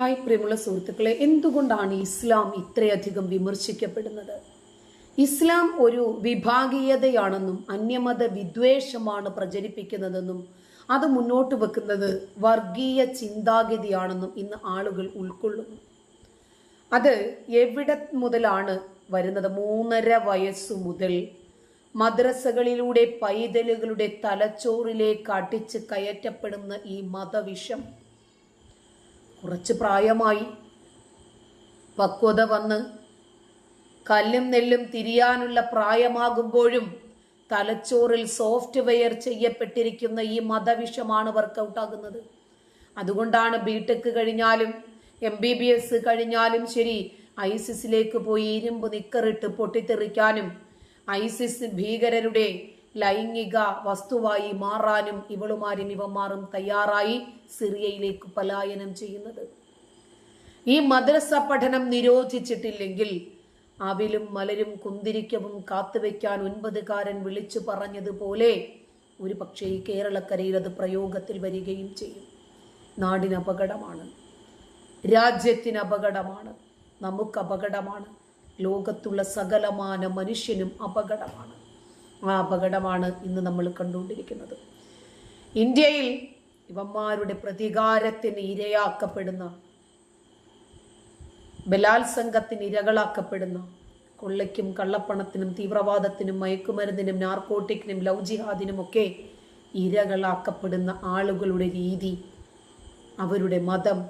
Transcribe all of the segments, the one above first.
Hi പ്രിയമുള്ള സുഹൃത്തുക്കളെ എന്തുകൊണ്ടാണ് ഇസ്ലാം ഇത്രയധികം വിമർശിക്കപ്പെടുന്നത്? ഇസ്ലാം ഒരു വിഭാഗീയതയാണെന്നും അന്യമത വിദ്വേഷമാണ് പ്രചരിപ്പിക്കുന്നതെന്നും അത് മുന്നോട്ട് വെക്കുന്നത് വർഗീയ ചിന്താഗതിയാണെന്നും ഇന്ന് ആളുകൾ ഉൾക്കൊള്ളുന്നു. അത് എവിടെ മുതലാണ് വരുന്നത്? മൂന്നര വയസ്സു മുതൽ മദ്രസകളിലൂടെ പൈതലുകളുടെ തലച്ചോറിലേക്ക് അടിച്ച് കയറ്റപ്പെടുന്ന ഈ മതവിഷം. കുറച്ച് പ്രായമായി പക്വത വന്ന് കല്ലും നെല്ലും തിരിയാനുള്ള പ്രായമാകുമ്പോഴും തലച്ചോറിൽ സോഫ്റ്റ്വെയർ ചെയ്യപ്പെട്ടിരിക്കുന്ന ഈ മതവിഷമാണ് വർക്കൗട്ട് ആകുന്നത് അതുകൊണ്ടാണ് ബിടെക് കഴിഞ്ഞാലും എം ബി ബി എസ് കഴിഞ്ഞാലും ശരി ഐസിസിലേക്ക് പോയി ഇരുമ്പ് നിക്കറിട്ട് പൊട്ടിത്തെറിക്കാനും ഐസിസ് ഭീകരരുടെ ലൈംഗിക വസ്തുവായി മാറാനും ഇവളുമാരും ഇവന്മാരും തയ്യാറായി സിറിയയിലേക്ക് പലായനം ചെയ്യുന്നത്. ഈ മദ്രസ പഠനം നിരോധിച്ചിട്ടില്ലെങ്കിൽ അവിലും മലരും കുന്തിരിക്കവും കാത്തുവെക്കാൻ ഒൻപതുകാരൻ വിളിച്ചു പറഞ്ഞതുപോലെ ഒരു പക്ഷേ ഈ കേരളക്കരയിൽ അത് പ്രയോഗത്തിൽ വരികയും ചെയ്യും. നാടിന് അപകടമാണ് രാജ്യത്തിന് അപകടമാണ് നമുക്ക് അപകടമാണ് ലോകത്തുള്ള സകലമാന മനുഷ്യനും അപകടമാണ്. അപകടമാണ് ഇന്ന് നമ്മൾ കണ്ടുകൊണ്ടിരിക്കുന്നത്. ഇന്ത്യയിൽ ഇവന്മാരുടെ പ്രതികാരത്തിന് ഇരയാക്കപ്പെടുന്ന ബലാത്സംഗത്തിന് ഇരകളാക്കപ്പെടുന്ന കൊള്ളയ്ക്കും കള്ളപ്പണത്തിനും തീവ്രവാദത്തിനും മയക്കുമരുന്നിനും നാർക്കോട്ടിക്കിനും ലവ് ജിഹാദിനും ഒക്കെ ഇരകളാക്കപ്പെടുന്ന ആളുകളുടെ രീതി അവരുടെ മതം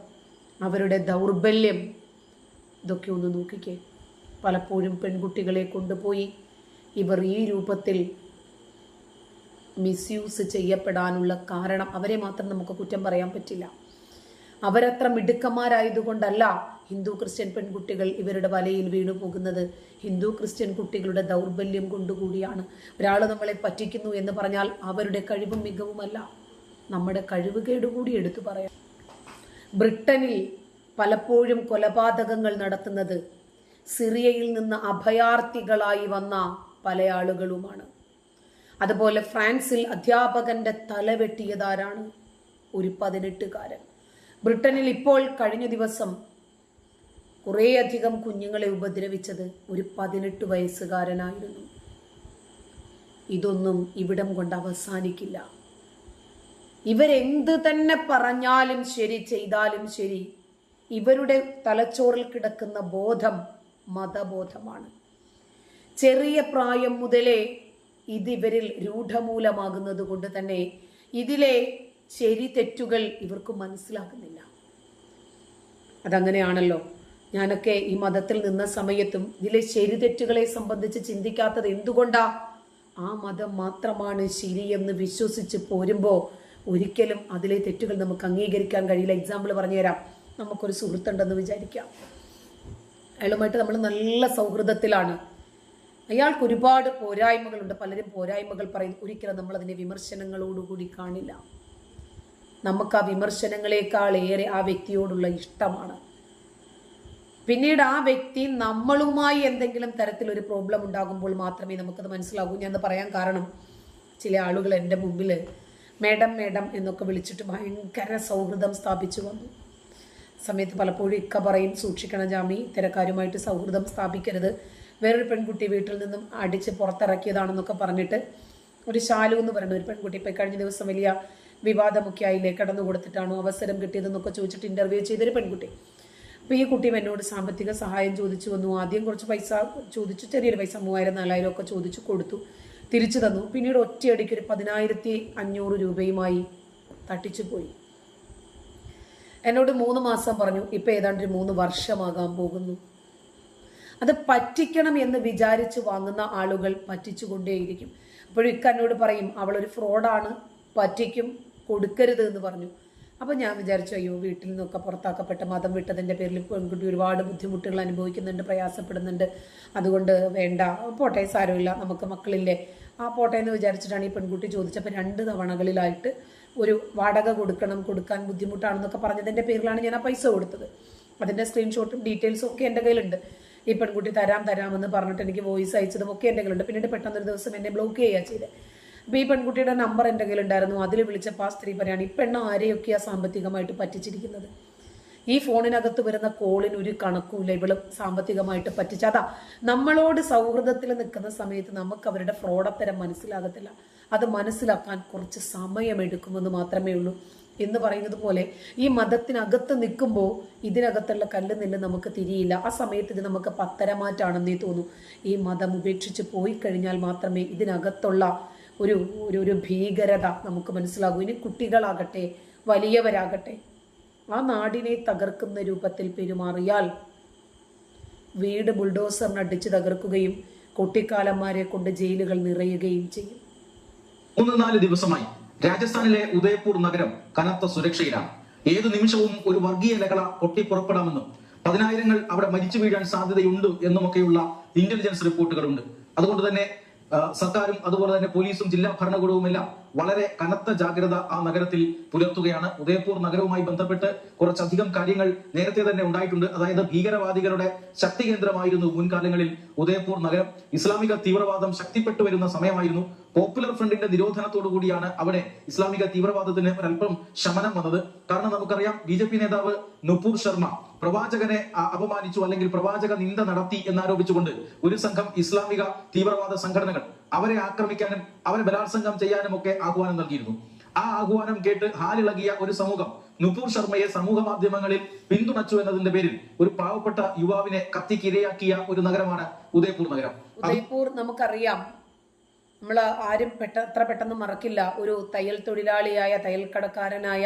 അവരുടെ ദൗർബല്യം ഇതൊക്കെ ഒന്ന് നോക്കിക്കേ. പലപ്പോഴും പെൺകുട്ടികളെ കൊണ്ടുപോയി ഇവർ ഈ രൂപത്തിൽ മിസ്യൂസ് ചെയ്യപ്പെടാനുള്ള കാരണം അവരെ മാത്രം നമുക്ക് കുറ്റം പറയാൻ പറ്റില്ല. അവരത്ര മിടുക്കന്മാരായതുകൊണ്ടല്ല ഹിന്ദു ക്രിസ്ത്യൻ പെൺകുട്ടികൾ ഇവരുടെ വലയിൽ വീണു പോകുന്നത്. ഹിന്ദു ക്രിസ്ത്യൻ കുട്ടികളുടെ ദൗർബല്യം കൊണ്ടുകൂടിയാണ്. ഒരാൾ നമ്മളെ പറ്റിക്കുന്നു എന്ന് പറഞ്ഞാൽ അവരുടെ കഴിവും മികവുമല്ല. നമ്മുടെ കഴിവുകേടുകൂടി എടുത്തു പറയാം. ബ്രിട്ടനിൽ പലപ്പോഴും കൊലപാതകങ്ങൾ നടത്തുന്നത് സിറിയയിൽ നിന്ന് അഭയാർത്ഥികളായി വന്ന പല ആളുകളുമാണ്. അതുപോലെ ഫ്രാൻസിൽ അധ്യാപകന്റെ തല വെട്ടിയതാരാണ്? ഒരു പതിനെട്ടുകാരൻ. ബ്രിട്ടനിൽ ഇപ്പോൾ കഴിഞ്ഞ ദിവസം കുറേയധികം കുഞ്ഞുങ്ങളെ ഉപദ്രവിച്ചത് ഒരു പതിനെട്ട് വയസ്സുകാരനായിരുന്നു. ഇതൊന്നും ഇവിടം കൊണ്ട് അവസാനിക്കില്ല. ഇവരെന്ത് തന്നെ പറഞ്ഞാലും ശരി ചെയ്താലും ശരി ഇവരുടെ തലച്ചോറിൽ കിടക്കുന്ന ബോധം മതബോധമാണ്. ചെറിയ പ്രായം മുതലേ ഇതിവരിൽ രൂഢമൂലമാകുന്നത് കൊണ്ട് തന്നെ ഇതിലെ ശരി തെറ്റുകൾ ഇവർക്ക് മനസ്സിലാക്കുന്നില്ല അതങ്ങനെയാണല്ലോ. ഞാനൊക്കെ ഈ മതത്തിൽ നിന്ന സമയത്തും ഇതിലെ ശരി തെറ്റുകളെ സംബന്ധിച്ച് ചിന്തിക്കാത്തത് എന്തുകൊണ്ടാ? ആ മതം മാത്രമാണ് ശരിയെന്ന് വിശ്വസിച്ച് പോരുമ്പോൾ ഒരിക്കലും അതിലെ തെറ്റുകൾ നമുക്ക് അംഗീകരിക്കാൻ കഴിയില്ല. എക്സാമ്പിൾ പറഞ്ഞുതരാം. നമുക്കൊരു സുഹൃത്തുണ്ടെന്ന് വിചാരിക്കാം. അയാളുമായിട്ട് നമ്മൾ നല്ല സൗഹൃദത്തിലാണ്. അയാൾക്ക് ഒരുപാട് പോരായ്മകളുണ്ട്. പലരും പോരായ്മകൾ പറയും. ഒരിക്കലും അതിനെ വിമർശനങ്ങളോടുകൂടി കാണില്ല. നമുക്ക് ആ വിമർശനങ്ങളെക്കാൾ ഏറെ ആ വ്യക്തിയോടുള്ള ഇഷ്ടമാണ്. പിന്നീട് ആ വ്യക്തി നമ്മളുമായി എന്തെങ്കിലും തരത്തിലൊരു പ്രോബ്ലം ഉണ്ടാകുമ്പോൾ മാത്രമേ നമുക്കത് മനസ്സിലാകൂ. ഞാൻ പറയാൻ കാരണം ചില ആളുകൾ എന്റെ മുമ്പിൽ മേഡം മേഡം എന്നൊക്കെ വിളിച്ചിട്ട് ഭയങ്കര സൗഹൃദം സ്ഥാപിച്ചു വന്നു. സമയത്ത് പലപ്പോഴും ഇക്ക പറയും സൂക്ഷിക്കണം ജാമി ഇത്തരക്കാരുമായിട്ട് സൗഹൃദം സ്ഥാപിക്കരുത്. വേറൊരു പെൺകുട്ടി വീട്ടിൽ നിന്നും അടിച്ച് പുറത്തിറക്കിയതാണെന്നൊക്കെ പറഞ്ഞിട്ട് ഒരു ശാലു എന്ന് പറയുന്ന ഒരു പെൺകുട്ടി ഇപ്പം കഴിഞ്ഞ ദിവസം വലിയ വിവാദമൊക്കെ ആയില്ലേ കടന്നു കൊടുത്തിട്ടാണോ അവസരം കിട്ടിയതെന്നൊക്കെ ചോദിച്ചിട്ട് ഇന്റർവ്യൂ ചെയ്തൊരു പെൺകുട്ടി. അപ്പോൾ ഈ കുട്ടിയും എന്നോട് സാമ്പത്തിക സഹായം ചോദിച്ചു വന്നു. ആദ്യം കുറച്ച് പൈസ ചോദിച്ചു. ചെറിയൊരു പൈസ മൂവായിരം നാലായിരം ഒക്കെ ചോദിച്ചു കൊടുത്തു. തിരിച്ചു തന്നു. പിന്നീട് ഒറ്റയടിക്ക് ഒരു പതിനായിരത്തി അഞ്ഞൂറ് രൂപയുമായി തട്ടിച്ചു പോയി. എന്നോട് മൂന്ന് മാസം പറഞ്ഞു ഇപ്പം ഏതാണ്ട് ഒരു മൂന്ന് വർഷമാകാൻ പോകുന്നു. അത് പറ്റിക്കണം എന്ന് വിചാരിച്ച് വാങ്ങുന്ന ആളുകൾ പറ്റിച്ചുകൊണ്ടേയിരിക്കും. അപ്പോഴും ഇക്കന്നോട് പറയും അവളൊരു ഫ്രോഡാണ് പറ്റിക്കും കൊടുക്കരുത് എന്ന് പറഞ്ഞു. അപ്പോൾ ഞാൻ വിചാരിച്ചു അയ്യോ വീട്ടിൽ നിന്നൊക്കെ പുറത്താക്കപ്പെട്ട മതം വിട്ടതിന്റെ പേരിൽ പെൺകുട്ടി ഒരുപാട് ബുദ്ധിമുട്ടുകൾ അനുഭവിക്കുന്നുണ്ട് പ്രയാസപ്പെടുന്നുണ്ട്. അതുകൊണ്ട് വേണ്ട പോട്ടെ സാരമില്ല നമുക്ക് മക്കളില്ലേ. ആ പോട്ടെ എന്ന് വിചാരിച്ചിട്ടാണ് ഈ പെൺകുട്ടി ചോദിച്ചപ്പോൾ രണ്ട് തവണകളിലായിട്ട് ഒരു വാടക കൊടുക്കണം കൊടുക്കാൻ ബുദ്ധിമുട്ടാണെന്നൊക്കെ പറഞ്ഞതിന്റെ പേരിലാണ് ഞാൻ ആ പൈസ കൊടുത്തത്. അതിന്റെ സ്ക്രീൻഷോട്ടും ഡീറ്റെയിൽസും ഒക്കെ എന്റെ കയ്യിലുണ്ട്. ഈ പെൺകുട്ടി തരാം തരാമെന്ന് പറഞ്ഞിട്ട് എനിക്ക് വോയിസ് അയച്ചതും ഒക്കെ എന്റെ ഉണ്ട് പിന്നീട് പെട്ടെന്നൊരു ദിവസം എന്നെ ബ്ലോക്ക് ചെയ്യുക ചെയ്ത്. അപ്പോൾ ഈ പെൺകുട്ടിയുടെ നമ്പർ എന്തെങ്കിലും ഉണ്ടായിരുന്നു അതിൽ വിളിച്ചപ്പോൾ ആ സ്ത്രീ പറയാണ് ഈ പെണ്ണ് ആരെയൊക്കെയാണ് സാമ്പത്തികമായിട്ട് പറ്റിച്ചിരിക്കുന്നത്? ഈ ഫോണിനകത്ത് വരുന്ന കോളിന് ഒരു കണക്കുമില്ല ഇവൾ സാമ്പത്തികമായിട്ട് പറ്റിച്ച. അതാ നമ്മളോട് സൗഹൃദത്തിൽ നിൽക്കുന്ന സമയത്ത് നമുക്ക് അവരുടെ ഫ്രോഡത്തരം മനസ്സിലാകത്തില്ല. അത് മനസ്സിലാക്കാൻ കുറച്ച് സമയമെടുക്കുമെന്ന് മാത്രമേ ഉള്ളൂ. എന്ന് പറയുന്നത് പോലെ ഈ മതത്തിനകത്ത് നിൽക്കുമ്പോൾ ഇതിനകത്തുള്ള കല്ല് നെല്ല് നമുക്ക് തിരിയില്ല. ആ സമയത്ത് ഇത് നമുക്ക് പത്തരമാറ്റാണെന്നേ തോന്നൂ. ഈ മതം ഉപേക്ഷിച്ച് പോയി കഴിഞ്ഞാൽ മാത്രമേ ഇതിനകത്തുള്ള ഒരു ഒരു ഒരു ഭീകരത നമുക്ക് മനസ്സിലാകൂ. ഇനി കുട്ടികളാകട്ടെ വലിയവരാകട്ടെ ആ നാടിനെ തകർക്കുന്ന രൂപത്തിൽ പെരുമാറിയാൽ വീട് ബുൾഡോസറിനടിച്ച് തകർക്കുകയും കുട്ടിക്കാലന്മാരെ കൊണ്ട് ജയിലുകൾ നിറയുകയും ചെയ്യും. മൂന്ന് നാല് ദിവസമായി രാജസ്ഥാനിലെ ഉദയപൂർ നഗരം കനത്ത സുരക്ഷയിലാണ്. ഏതു നിമിഷവും ഒരു വർഗീയ ലഹള പൊട്ടിപ്പുറപ്പെടാമെന്നും പതിനായിരങ്ങൾ അവിടെ മരിച്ചു വീഴാൻ സാധ്യതയുണ്ട് എന്നുമൊക്കെയുള്ള ഇന്റലിജൻസ് റിപ്പോർട്ടുകളുണ്ട് അതുകൊണ്ട് തന്നെ സർക്കാരും അതുപോലെ തന്നെ പോലീസും ജില്ലാ ഭരണകൂടവും എല്ലാം വളരെ കനത്ത ജാഗ്രത ആ നഗരത്തിൽ പുലർത്തുകയാണ്. ഉദയപൂർ നഗരവുമായി ബന്ധപ്പെട്ട് കുറച്ചധികം കാര്യങ്ങൾ നേരത്തെ തന്നെ ഉണ്ടായിട്ടുണ്ട്. അതായത് ഭീകരവാദികളുടെ ശക്തി കേന്ദ്രമായിരുന്നു മുൻകാലങ്ങളിൽ ഉദയപൂർ നഗരം. ഇസ്ലാമിക തീവ്രവാദം ശക്തിപ്പെട്ടു വരുന്ന സമയമായിരുന്നു. പോപ്പുലർ ഫ്രണ്ടിന്റെ നിരോധനത്തോടു കൂടിയാണ് അവിടെ ഇസ്ലാമിക തീവ്രവാദത്തിന് ഒരല്പം ശമനം വന്നത്. കാരണം നമുക്കറിയാം ബി നേതാവ് നുപൂർ ശർമ്മ പ്രവാചകനെ അപമാനിച്ചു അല്ലെങ്കിൽ പ്രവാചക നിന്ദ നടത്തി എന്നാരോപിച്ചുകൊണ്ട് ഒരു സംഘം ഇസ്ലാമിക തീവ്രവാദ സംഘടനകൾ അവരെ ആക്രമിക്കാനും അവരെ ബലാത്സംഗം ചെയ്യാനും ഒക്കെ ആഹ്വാനം നൽകിയിരുന്നു. ആ ആഹ്വാനം കേട്ട് ഹാലിളകിയ ഒരു സമൂഹം നുപൂർ ശർമ്മയെ സമൂഹ മാധ്യമങ്ങളിൽ പിന്തുണച്ചു എന്നതിന്റെ പേരിൽ ഒരു പാവപ്പെട്ട യുവാവിനെ കത്തിക്കിരയാക്കിയ ഒരു നഗരമാണ് ഉദയപൂർ നഗരം. ഉദയ്പൂർ നമുക്കറിയാം. നമ്മൾ ആരും പെട്ട അത്ര പെട്ടെന്ന് മറക്കില്ല. ഒരു തയ്യൽ തൊഴിലാളിയായ തയ്യൽക്കടക്കാരനായ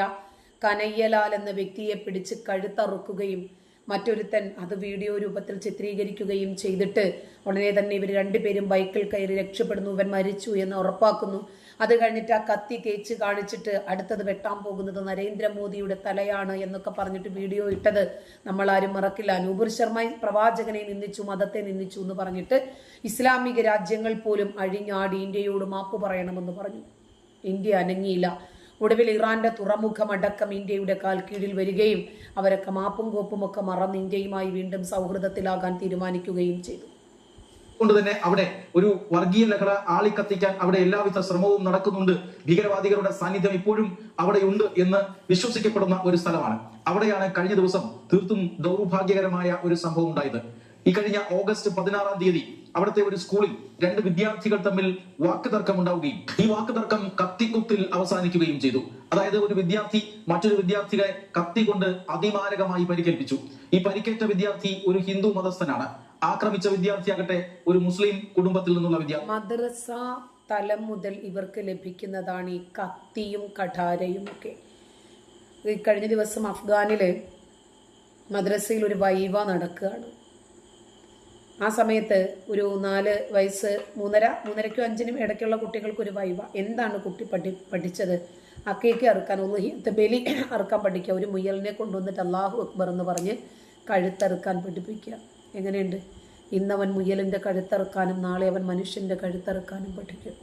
കനയ്യലാൽ എന്ന വ്യക്തിയെ പിടിച്ച് കഴുത്തറുക്കുകയും മറ്റൊരുത്തൻ അത് വീഡിയോ രൂപത്തിൽ ചിത്രീകരിക്കുകയും ചെയ്തിട്ട് ഉടനെ തന്നെ ഇവർ രണ്ടുപേരും ബൈക്കിൽ കയറി രക്ഷപ്പെടുന്നു. ഇവൻ മരിച്ചു എന്ന് ഉറപ്പാക്കുന്നു. അത് കഴിഞ്ഞിട്ട് ആ കത്തി കേച്ച് കാണിച്ചിട്ട് അടുത്തത് വെട്ടാൻ പോകുന്നത് നരേന്ദ്രമോദിയുടെ തലയാണ് എന്നൊക്കെ പറഞ്ഞിട്ട് വീഡിയോ ഇട്ടത് നമ്മൾ ആരും മറക്കില്ല. നൂപുർ ശർമ്മ പ്രവാചകനെ നിന്ദിച്ചു മതത്തെ നിന്ദിച്ചു എന്ന് പറഞ്ഞിട്ട് ഇസ്ലാമിക രാജ്യങ്ങൾ പോലും അഴിഞ്ഞാടി ഇന്ത്യയോട് മാപ്പ് പറയണമെന്ന് പറഞ്ഞു. ഇന്ത്യ അനങ്ങിയില്ല. ഒടുവിൽ ഇറാന്റെ തുറമുഖമടക്കം ഇന്ത്യയുടെ കാൽ കീഴിൽ വരികയും അവരൊക്കെ മാപ്പും കോപ്പും ഒക്കെ മറന്ന് ഇന്ത്യയുമായി വീണ്ടും സൗഹൃദത്തിലാകാൻ തീരുമാനിക്കുകയും ചെയ്തു. കൊണ്ട് തന്നെ അവിടെ ഒരു വർഗീയ ലഹള ആളിക്കത്തിക്കാൻ അവിടെ എല്ലാവിധ ശ്രമവും നടക്കുന്നുണ്ട്. ഭീകരവാദികളുടെ സാന്നിധ്യം ഇപ്പോഴും അവിടെയുണ്ട് എന്ന് വിശ്വസിക്കപ്പെടുന്ന ഒരു സ്ഥലമാണ്. അവിടെയാണ് കഴിഞ്ഞ ദിവസം തീർത്തും ദൗർഭാഗ്യകരമായ ഒരു സംഭവം ഉണ്ടായത്. ഈ കഴിഞ്ഞ ഓഗസ്റ്റ് പതിനാറാം തീയതി അവിടുത്തെ ഒരു സ്കൂളിൽ രണ്ട് വിദ്യാർത്ഥികൾ തമ്മിൽ വാക്കുതർക്കം ഉണ്ടാവുകയും ഈ വാക്കുതർക്കം കത്തിക്കുത്തിൽ അവസാനിക്കുകയും ചെയ്തു. അതായത് ഒരു വിദ്യാർത്ഥി മറ്റൊരു വിദ്യാർത്ഥിയെ കത്തി കൊണ്ട് അതിമാരകമായി പരിക്കേൽപ്പിച്ചു. ഈ പരിക്കേറ്റ വിദ്യാർത്ഥി ഒരു ഹിന്ദു മതസ്ഥനാണ്. ആക്രമിച്ച വിദ്യാർത്ഥിയാകട്ടെ ഒരു മുസ്ലിം കുടുംബത്തിൽ നിന്നുള്ള വിദ്യാർത്ഥി മദ്രസ തലം മുതൽ ഇവർക്ക് ലഭിക്കുന്നതാണ് ഈ കത്തിയും കഠാരയും ഒക്കെ. കഴിഞ്ഞ ദിവസം അഫ്ഗാനിൽ മദ്രസയിൽ ഒരു വൈവ നടക്കുകയാണ്. ആ സമയത്ത് ഒരു നാല് വയസ്സ് മൂന്നര മൂന്നരയ്ക്കും അഞ്ചിനും ഇടയ്ക്കുള്ള കുട്ടികൾക്ക് ഒരു വൈവ. എന്താണ് കുട്ടി പഠി പഠിച്ചത്? അക്കേക്ക് അറുക്കാൻ ഒന്ന് ബലി അറുക്കാൻ പഠിക്കുക. ഒരു മുയലിനെ കൊണ്ടുവന്നിട്ട് അള്ളാഹു അക്ബർ എന്ന് പറഞ്ഞ് കഴുത്തറുക്കാൻ പഠിപ്പിക്കുക. എങ്ങനെയുണ്ട്? ഇന്നവൻ മുയലിന്റെ കഴുത്തറുക്കാനും നാളെ അവൻ മനുഷ്യന്റെ കഴുത്തറുക്കാനും പഠിക്കും.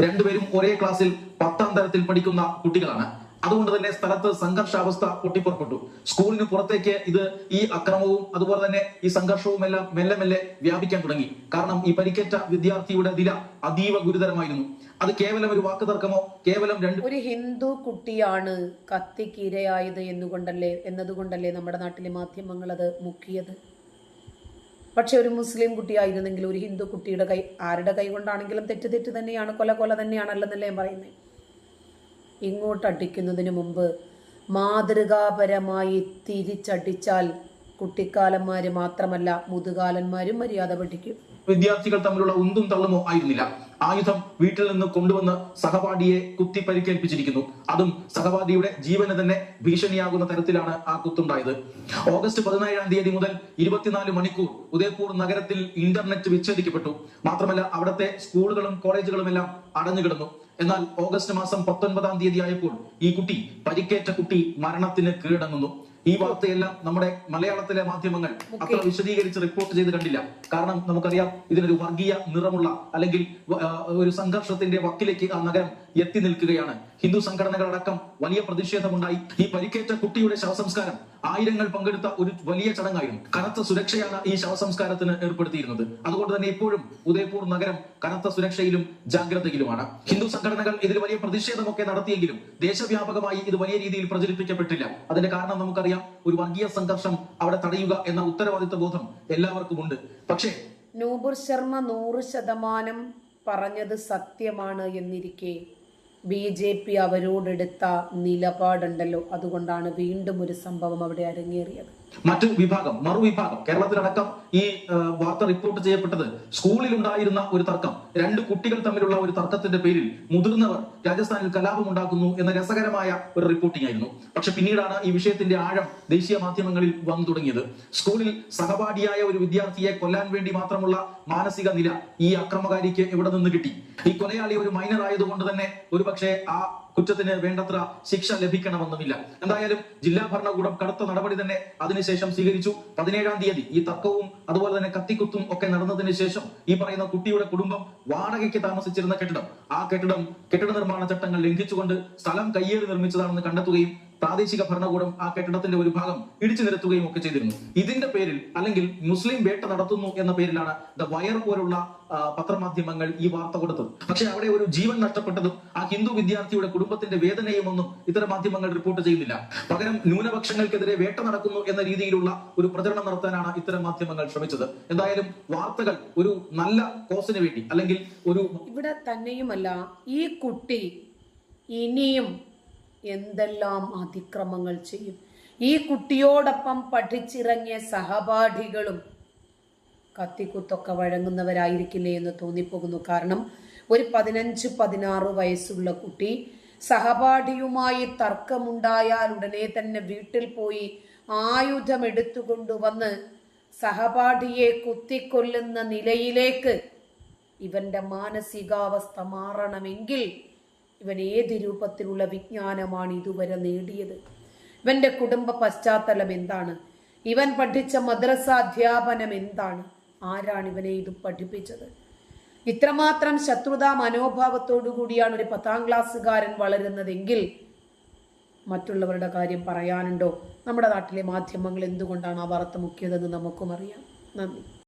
രണ്ടുപേരും ഒരേ ക്ലാസ്സിൽ പത്താം തരത്തിൽ പഠിക്കുന്ന കുട്ടികളാണ്. അതുകൊണ്ട് തന്നെ സ്ഥലത്ത് സംഘർഷാവസ്ഥ പൊട്ടിപ്പുറപ്പെട്ടു. സ്കൂളിന് പുറത്തേക്ക് ഇത് ഈ അക്രമവും അതുപോലെ തന്നെ ഈ സംഘർഷവും എല്ലാം മെല്ലെ മെല്ലെ വ്യാപിക്കാൻ തുടങ്ങി. കാരണം ഈ പരിക്കേറ്റ വിദ്യാർത്ഥിയുടെ നില അതീവ ഗുരുതരമായിരുന്നു. അത് കേവലം ഒരു വാക്കുതർക്കമോ? കേവലം രണ്ട് ഒരു ഹിന്ദു കുട്ടിയാണ് കത്തിക്കിരയായത് എന്നുകൊണ്ടല്ലേ എന്നതുകൊണ്ടല്ലേ നമ്മുടെ നാട്ടിലെ മാധ്യമങ്ങൾ അത് മുക്കിയത്? പക്ഷെ ഒരു മുസ്ലിം കുട്ടിയായിരുന്നെങ്കിൽ ഒരു ഹിന്ദു കുട്ടിയുടെ കൈ ആരുടെ കൈ കൊണ്ടാണെങ്കിലും തെറ്റ് തെറ്റ് തന്നെയാണ് കൊല കൊല തന്നെയാണല്ലെന്നല്ലേ ഞാൻ പറയുന്നത് ഇങ്ങോട്ട് അടിക്കുന്നതിന് മുമ്പ് മാതൃകാപരമായി തിരിച്ചടിച്ചാൽ കുട്ടിക്കാലന്മാര് മാത്രമല്ല മുതുകാലന്മാരും മര്യാദ പഠിക്കും. വിദ്യാർത്ഥികൾ തമ്മിലുള്ള ഉന്തും തള്ളുമോ ആയിരുന്നില്ല. ആയുധം വീട്ടിൽ നിന്ന് കൊണ്ടുവന്ന് സഹപാഠിയെ കുത്തി പരിക്കേൽപ്പിച്ചിരിക്കുന്നു. അതും സഹപാഠിയുടെ ജീവന് തന്നെ ഭീഷണിയാകുന്ന തരത്തിലാണ് ആ കുത്തുണ്ടായത്. ഓഗസ്റ്റ് പതിനേഴാം തീയതി മുതൽ ഇരുപത്തിനാല് മണിക്കൂർ ഉദയപൂർ നഗരത്തിൽ ഇന്റർനെറ്റ് വിച്ഛേദിക്കപ്പെട്ടു. മാത്രമല്ല അവിടുത്തെ സ്കൂളുകളും കോളേജുകളും എല്ലാം അടഞ്ഞുകിടന്നു. എന്നാൽ ഓഗസ്റ്റ് മാസം പത്തൊൻപതാം തീയതി ആയപ്പോൾ ഈ കുട്ടി പരിക്കേറ്റ കുട്ടി മരണത്തിന് കീഴടങ്ങുന്നു. ഈ വാർത്തയെല്ലാം നമ്മുടെ മലയാളത്തിലെ മാധ്യമങ്ങൾ അത്ര വിശദീകരിച്ച് റിപ്പോർട്ട് ചെയ്ത് കണ്ടില്ല. കാരണം നമുക്കറിയാം ഇതിനൊരു വർഗീയ നിറമുള്ള അല്ലെങ്കിൽ ഒരു സംഘർഷത്തിന്റെ വക്കിലേക്ക് ആ നഗരം എത്തി നിൽക്കുകയാണ്. ഹിന്ദു സംഘടനകളടക്കം വലിയ പ്രതിഷേധമുണ്ടായി. ഈ പരിക്കേറ്റ കുട്ടിയുടെ ശവസംസ്കാരം ആയിരങ്ങൾ പങ്കെടുത്ത ഒരു വലിയ ചടങ്ങായിരുന്നു. കനത്ത സുരക്ഷയാണ് ഈ ശവസംസ്കാരത്തിന് ഏർപ്പെടുത്തിയിരുന്നത്. അതുകൊണ്ട് തന്നെ ഇപ്പോഴും ഉദയപൂർ നഗരം കനത്ത സുരക്ഷയിലും ജാഗ്രതയിലുമാണ്. ഹിന്ദു സംഘടനകൾ ഇതിൽ വലിയ പ്രതിഷേധമൊക്കെ നടത്തിയെങ്കിലും ദേശവ്യാപകമായി ഇത് വലിയ രീതിയിൽ പ്രചരിപ്പിക്കപ്പെട്ടില്ല. അതിന്റെ കാരണം നമുക്കറിയാം ഒരു വർഗീയ സംഘർഷം അവിടെ തടയുക എന്ന ഉത്തരവാദിത്വ ബോധം എല്ലാവർക്കും ഉണ്ട് പക്ഷേ നൂപുർ ശർമ്മ നൂറ് ശതമാനം പറഞ്ഞത് സത്യമാണ് എന്നിരിക്കെ ബി ജെ പി അവരോടെടുത്ത നിലപാടുണ്ടല്ലോ. അതുകൊണ്ടാണ് വീണ്ടും ഒരു സംഭവം അവിടെ അരങ്ങേറിയത്. മറ്റു വിഭാഗം മറുവിഭാഗം കേരളത്തിലടക്കം ഈ വാർത്ത റിപ്പോർട്ട് ചെയ്യപ്പെട്ടത് സ്കൂളിൽ ഉണ്ടായിരുന്ന ഒരു തർക്കം. രണ്ട് കുട്ടികൾ തമ്മിലുള്ള ഒരു തർക്കത്തിന്റെ പേരിൽ മുതിർന്നവർ രാജസ്ഥാനിൽ കലാപം ഉണ്ടാക്കുന്നു എന്ന രസകരമായ ഒരു റിപ്പോർട്ടിംഗ് ആയിരുന്നു. പക്ഷെ പിന്നീടാണ് ഈ വിഷയത്തിന്റെ ആഴം ദേശീയ മാധ്യമങ്ങളിൽ വന്നു തുടങ്ങിയത്. സ്കൂളിൽ സഹപാഠിയായ ഒരു വിദ്യാർത്ഥിയെ കൊല്ലാൻ വേണ്ടി മാത്രമുള്ള മാനസിക നില ഈ അക്രമകാരിക്ക് എവിടെ നിന്ന് കിട്ടി? ഈ കൊലയാളി ഒരു മൈനർ ആയതുകൊണ്ട് തന്നെ ഒരുപക്ഷെ ആ കുറ്റത്തിന് വേണ്ടത്ര ശിക്ഷ ലഭിക്കണമെന്നുമില്ല. എന്തായാലും ജില്ലാ ഭരണകൂടം കടുത്ത നടപടി തന്നെ അതിനുശേഷം സ്വീകരിച്ചു. പതിനേഴാം തീയതി ഈ തർക്കവും അതുപോലെ തന്നെ കത്തിക്കുത്തും ഒക്കെ നടന്നതിന് ശേഷം ഈ പറയുന്ന കുട്ടിയുടെ കുടുംബം വാടകയ്ക്ക് താമസിച്ചിരുന്ന കെട്ടിടം. ആ കെട്ടിടം കെട്ടിട നിർമ്മാണ ചട്ടങ്ങൾ ലംഘിച്ചുകൊണ്ട് സ്ഥലം കയ്യേറി നിർമ്മിച്ചതാണെന്ന് കണ്ടെത്തുകയും പ്രാദേശിക ഭരണകൂടം ആ കെട്ടിടത്തിന്റെ ഒരു ഭാഗം ഇടിച്ചു നിരത്തുകയും ഒക്കെ ചെയ്തിരുന്നു. ഇതിന്റെ പേരിൽ അല്ലെങ്കിൽ മുസ്ലിം വേട്ട നടത്തുന്നു എന്ന പേരിലാണ് ദ വയർ പോലുള്ള പത്രമാധ്യമങ്ങൾ ഈ വാർത്ത കൊടുത്തത്. പക്ഷെ അവിടെ ഒരു ജീവൻ നഷ്ടപ്പെട്ടതും ആ ഹിന്ദു വിദ്യാർത്ഥിയുടെ കുടുംബത്തിന്റെ വേദനയും ഒന്നും ഇത്തരം മാധ്യമങ്ങൾ റിപ്പോർട്ട് ചെയ്യുന്നില്ല. പകരം ന്യൂനപക്ഷങ്ങൾക്കെതിരെ വേട്ട നടക്കുന്നു എന്ന രീതിയിലുള്ള ഒരു പ്രചരണം നടത്താനാണ് ഇത്തരം മാധ്യമങ്ങൾ ശ്രമിച്ചത്. എന്തായാലും വാർത്തകൾ ഒരു നല്ല കോസിന് വേണ്ടി അല്ലെങ്കിൽ ഒരു ഇവിടെ തന്നെയുമല്ല ഈ കുട്ടി ഇനിയും എന്തെല്ലാം അതിക്രമങ്ങൾ ചെയ്യും? ഈ കുട്ടിയോടൊപ്പം പഠിച്ചിറങ്ങിയ സഹപാഠികളും കത്തിക്കുത്തൊക്കെ വഴങ്ങുന്നവരായിരിക്കില്ലേ എന്ന് തോന്നിപ്പോകുന്നു. കാരണം ഒരു പതിനഞ്ച് പതിനാറ് വയസ്സുള്ള കുട്ടി സഹപാഠിയുമായി തർക്കമുണ്ടായാൽ ഉടനെ തന്നെ വീട്ടിൽ പോയി ആയുധം എടുത്തുകൊണ്ടുവന്ന് സഹപാഠിയെ കുത്തിക്കൊല്ലുന്ന നിലയിലേക്ക് ഇവന്റെ മാനസികാവസ്ഥ മാറണമെങ്കിൽ ഇവൻ ഏത് രൂപത്തിലുള്ള വിജ്ഞാനമാണ് ഇതുവരെ നേടിയത്? ഇവന്റെ കുടുംബ പശ്ചാത്തലം എന്താണ്? ഇവൻ പഠിച്ച മദ്രസ അധ്യാപനം എന്താണ്? ആരാണ് ഇവനെ ഇത് പഠിപ്പിച്ചത്? ഇത്രമാത്രം ശത്രുതാ മനോഭാവത്തോടു കൂടിയാണ് ഒരു പത്താം ക്ലാസ്സുകാരൻ വളരുന്നതെങ്കിൽ മറ്റുള്ളവരുടെ കാര്യം പറയാനുണ്ടോ? നമ്മുടെ നാട്ടിലെ മാധ്യമങ്ങൾ എന്തുകൊണ്ടാണ് ആ വാർത്ത മുക്കിയതെന്ന് നമുക്കും അറിയാം. നന്ദി.